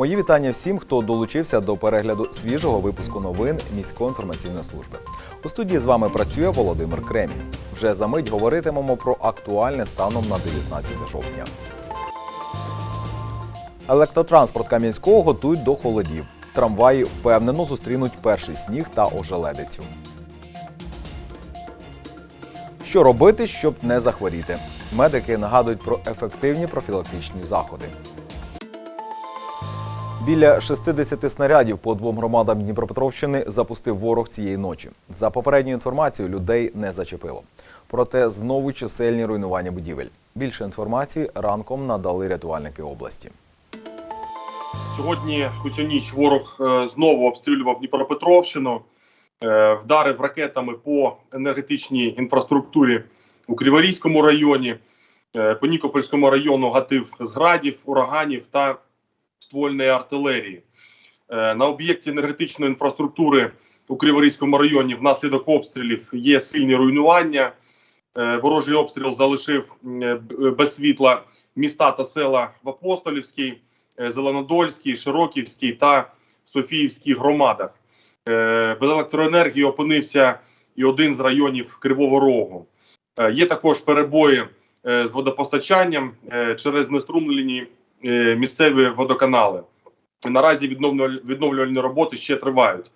Мої вітання всім, хто долучився до перегляду свіжого випуску новин міської інформаційної служби. У студії з вами працює Володимир Кремінь. Вже за мить говоритимемо про актуальне станом на 19 жовтня. Електротранспорт Кам'янського готують до холодів. Трамваї впевнено зустрінуть перший сніг та ожеледицю. Що робити, щоб не захворіти? Медики нагадують про ефективні профілактичні заходи. Біля 60 снарядів по двом громадам Дніпропетровщини запустив ворог цієї ночі. За попередньою інформацією, людей не зачепило. Проте знову чисельні руйнування будівель. Більше інформації ранком надали рятувальники області. Сьогодні усю ніч ворог е, знову обстрілював Дніпропетровщину, е, вдарив ракетами по енергетичній інфраструктурі у Криворізькому районі, е, по Нікопольському району гатив з градів, ураганів та ствольної артилерії. Е, На об'єкті енергетичної інфраструктури у Криворізькому районі внаслідок обстрілів є сильні руйнування. Е, Ворожий обстріл залишив е, без світла міста та села в Апостолівській. Зеленодольській, Широківській та Софіївській громадах. Без електроенергії опинився і один з районів Кривого Рогу. Є також перебої з водопостачанням через знеструмлені е, місцеві водоканали. Наразі відновлюваль- відновлювальні роботи ще тривають.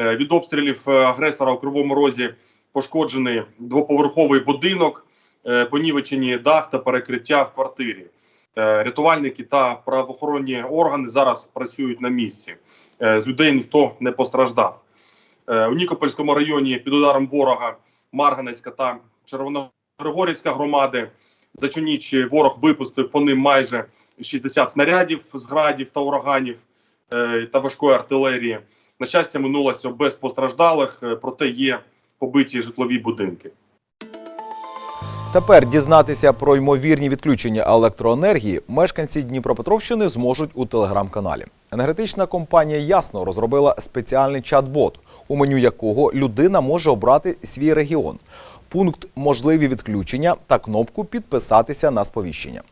Е, Від обстрілів е, агресора у Кривому Розі пошкоджений двоповерховий будинок, е, понівечені дах та перекриття в квартирі. Е, Рятувальники та правоохоронні органи зараз працюють на місці. Е, З людей ніхто не постраждав. Е, У Нікопольському районі під ударом ворога Марганецька та Червоногригорівська громади. За цю ніч ворог випустив по ним майже 60 снарядів з градів та ураганів е, та важкої артилерії. На щастя, минулося без постраждалих, е, проте є побиті житлові будинки. Тепер дізнатися про ймовірні відключення електроенергії мешканці Дніпропетровщини зможуть у телеграм-каналі. Енергетична компанія Ясно розробила спеціальний чат-бот, у меню якого людина може обрати свій регіон, пункт можливі відключення та кнопку підписатися на сповіщення.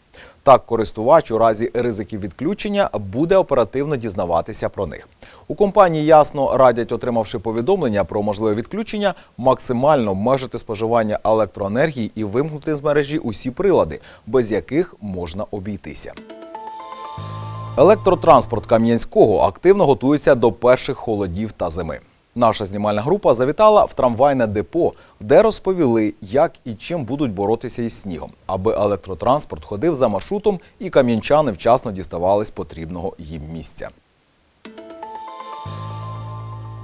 Так, користувач у разі ризиків відключення буде оперативно дізнаватися про них. У компанії ясно радять, отримавши повідомлення про можливе відключення, максимально обмежити споживання електроенергії і вимкнути з мережі усі прилади, без яких можна обійтися. Електротранспорт Кам'янського активно готується до перших холодів та зими. Наша знімальна група завітала в трамвайне депо, де розповіли, як і чим будуть боротися із снігом, аби електротранспорт ходив за маршрутом і кам'янчани вчасно діставались потрібного їм місця.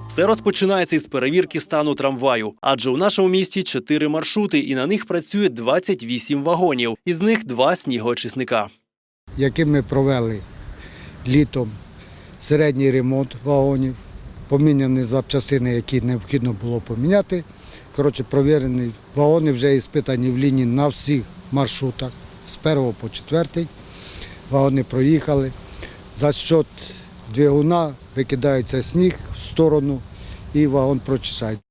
Все розпочинається із перевірки стану трамваю, адже у нашому місті чотири маршрути, і на них працює 28 вагонів. Із них два снігоочисника. яким ми провели літом середній ремонт вагонів, поміняні запчастини, які необхідно було поміняти. Коротше, провірені вагони вже іспитані в лінії на всіх маршрутах з 1 по 4. Вагони проїхали. За счет двигуна викидається сніг в сторону і вагон прочищають.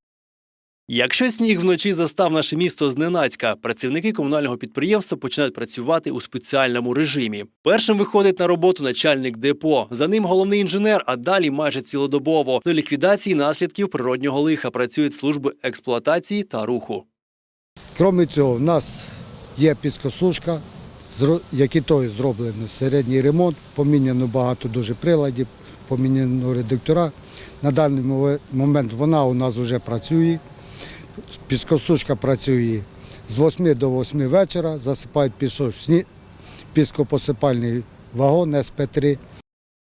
Якщо сніг вночі застав наше місто зненацька, працівники комунального підприємства починають працювати у спеціальному режимі. Першим виходить на роботу начальник депо. За ним головний інженер, а далі майже цілодобово до ліквідації наслідків природнього лиха працюють служби експлуатації та руху. Крім цього, в нас є піскосушка, які той зроблено середній ремонт, поміняно багато дуже приладів, поміняно редуктора. На даний момент вона у нас вже працює. Піскосушка працює з 8 до 8 вечора, засипають пісок, піскопосипальний вагон СП-3.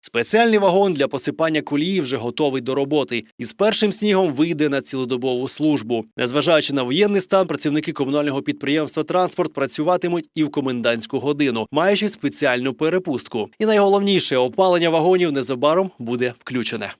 Спеціальний вагон для посипання колії вже готовий до роботи і з першим снігом вийде на цілодобову службу. Незважаючи на воєнний стан, працівники комунального підприємства транспорт працюватимуть і в комендантську годину, маючи спеціальну перепустку. І найголовніше опалення вагонів незабаром буде включене.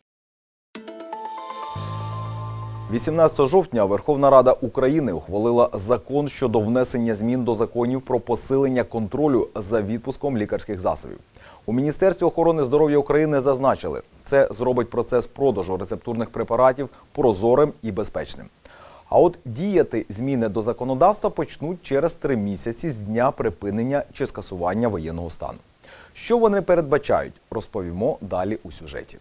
18 жовтня Верховна Рада України ухвалила закон щодо внесення змін до законів про посилення контролю за відпуском лікарських засобів. У Міністерстві охорони здоров'я України зазначили, це зробить процес продажу рецептурних препаратів прозорим і безпечним. А от діяти зміни до законодавства почнуть через три місяці з дня припинення чи скасування воєнного стану. Що вони передбачають, розповімо далі у сюжеті.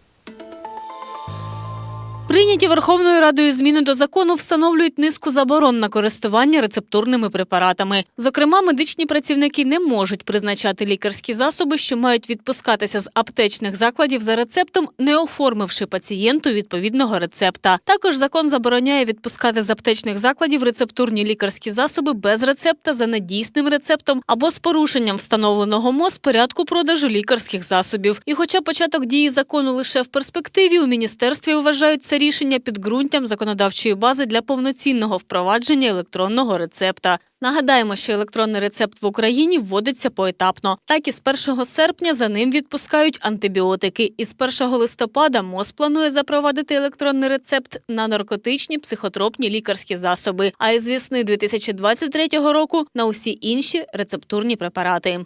Прийняті Верховною Радою зміни до закону встановлюють низку заборон на користування рецептурними препаратами. Зокрема, медичні працівники не можуть призначати лікарські засоби, що мають відпускатися з аптечних закладів за рецептом, не оформивши пацієнту відповідного рецепта. Також закон забороняє відпускати з аптечних закладів рецептурні лікарські засоби без рецепта за недійсним рецептом або з порушенням встановленого МОЗ порядку продажу лікарських засобів. І хоча початок дії закону лише в перспективі, у міністерстві вважають це рішення підґрунтям законодавчої бази для повноцінного впровадження електронного рецепта. Нагадаємо, що електронний рецепт в Україні вводиться поетапно. Так і з 1 серпня за ним відпускають антибіотики. І з 1 листопада МОЗ планує запровадити електронний рецепт на наркотичні психотропні лікарські засоби. А із весни 2023 року на усі інші рецептурні препарати.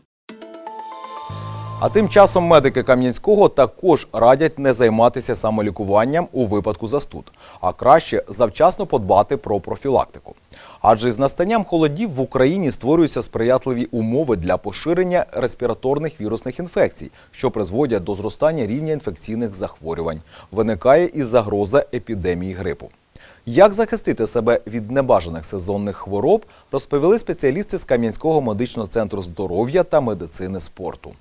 А тим часом медики Кам'янського також радять не займатися самолікуванням у випадку застуд, а краще завчасно подбати про профілактику. Адже з настанням холодів в Україні створюються сприятливі умови для поширення респіраторних вірусних інфекцій, що призводять до зростання рівня інфекційних захворювань. Виникає і загроза епідемії грипу. Як захистити себе від небажаних сезонних хвороб, розповіли спеціалісти з Кам'янського медичного центру здоров'я та медицини спорту.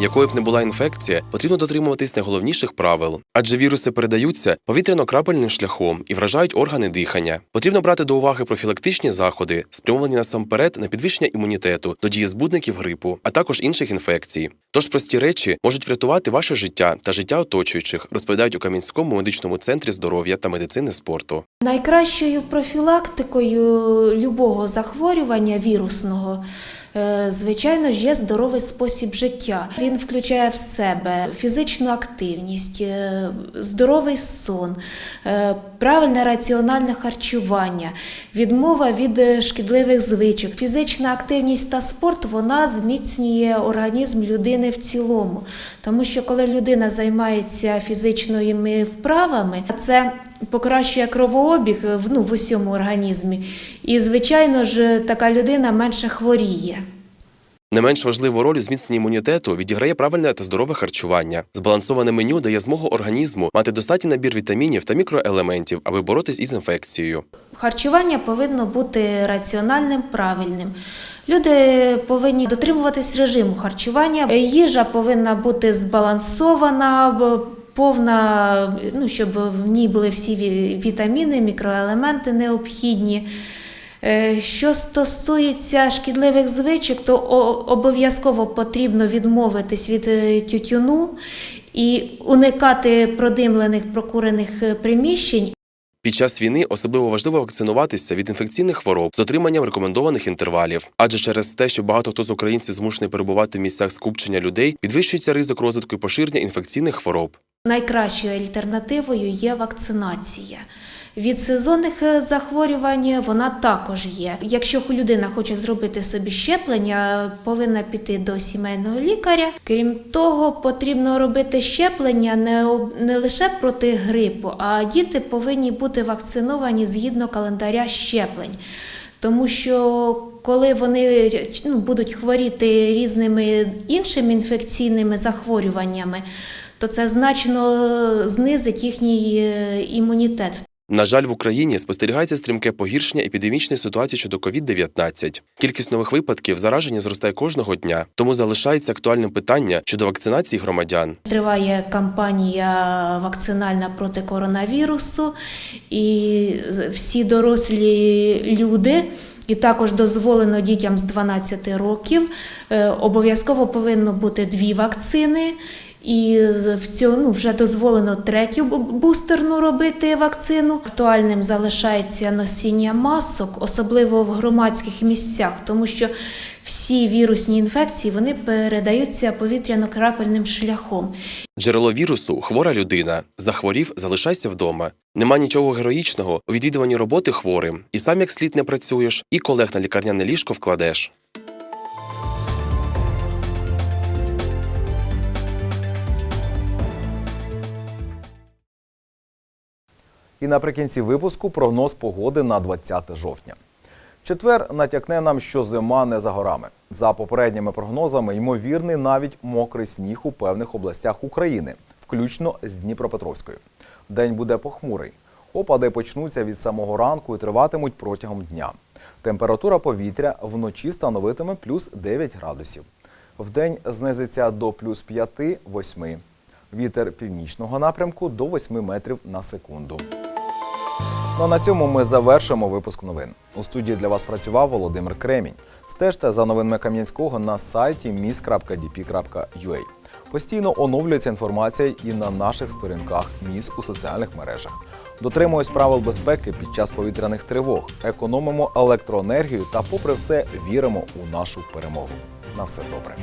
Якою б не була інфекція, потрібно дотримуватись найголовніших правил, адже віруси передаються повітряно-крапельним шляхом і вражають органи дихання. Потрібно брати до уваги профілактичні заходи, спрямовані насамперед на підвищення імунітету до дії збудників грипу, а також інших інфекцій. Тож прості речі можуть врятувати ваше життя та життя оточуючих, розповідають у Кам'янському медичному центрі здоров'я та медицини спорту. Найкращою профілактикою любого захворювання вірусного, звичайно ж, є здоровий спосіб життя. Він включає в себе фізичну активність, е, здоровий сон, е, правильне раціональне харчування, відмова від е, шкідливих звичок. Фізична активність та спорт вона зміцнює організм людини в цілому. Тому що коли людина займається фізичними вправами, це покращує кровообіг е, ну, в усьому організмі. І, звичайно ж, така людина менше хворіє. Не менш важливу роль у зміцненні імунітету відіграє правильне та здорове харчування. Збалансоване меню дає змогу організму мати достатній набір вітамінів та мікроелементів, аби боротись із інфекцією. Харчування повинно бути раціональним, правильним. Люди повинні дотримуватись режиму харчування. Їжа повинна бути збалансована, повна, ну, щоб в ній були всі вітаміни, мікроелементи необхідні. Е, Що стосується шкідливих звичок, то обов'язково потрібно відмовитись від е, тютюну і уникати продимлених прокурених е, приміщень Під час війни особливо важливо вакцинуватися від інфекційних хвороб з дотриманням рекомендованих інтервалів. Адже через те, що багато хто з українців змушений перебувати в місцях скупчення людей, підвищується ризик розвитку і поширення інфекційних хвороб. Найкращою альтернативою є вакцинація. Від сезонних е, захворювань вона також є. Якщо людина хоче зробити собі щеплення, повинна піти до сімейного лікаря. Крім того, потрібно робити щеплення не, лише проти грипу, а діти повинні бути вакциновані згідно календаря щеплень. Тому що коли вони ну, будуть хворіти різними іншими інфекційними захворюваннями, то це значно знизить їхній е, імунітет. На жаль, в Україні спостерігається стрімке погіршення епідемічної ситуації щодо COVID-19. Кількість нових випадків зараження зростає кожного дня, тому залишається актуальним питання щодо вакцинації громадян. Триває кампанія вакцинальна проти коронавірусу, і всі дорослі люди. І також дозволено дітям з 12 років. Е, Обов'язково повинно бути дві вакцини. І в цьому ну, вже дозволено бу- бустерну робити вакцину. Актуальним залишається носіння масок, особливо в громадських місцях, тому що всі вірусні інфекції вони передаються повітряно-крапельним шляхом. Джерело вірусу хвора людина. Захворів, залишайся вдома. Нема нічого героїчного у відвідуванні роботи хворим. І сам як слід не працюєш, і колег на лікарняне ліжко вкладеш. І наприкінці випуску прогноз погоди на 20 жовтня. Четвер натякне нам, що зима не за горами. За попередніми прогнозами, ймовірний навіть мокрий сніг у певних областях України, включно з Дніпропетровською. День буде похмурий. Опади почнуться від самого ранку і триватимуть протягом дня. Температура повітря вночі становитиме плюс 9 градусів. Вдень знизиться до плюс 5-8. Вітер північного напрямку до 8 метрів на секунду. Ну а на цьому ми завершимо випуск новин. У студії для вас працював Володимир Кремінь. Стежте за новинами Кам'янського на сайті mis.dp.ua. Постійно оновлюється інформація і на наших сторінках міс у соціальних мережах. Дотримуємось правил безпеки під час повітряних тривог, економимо електроенергію та, попри все, віримо у нашу перемогу. На все добре.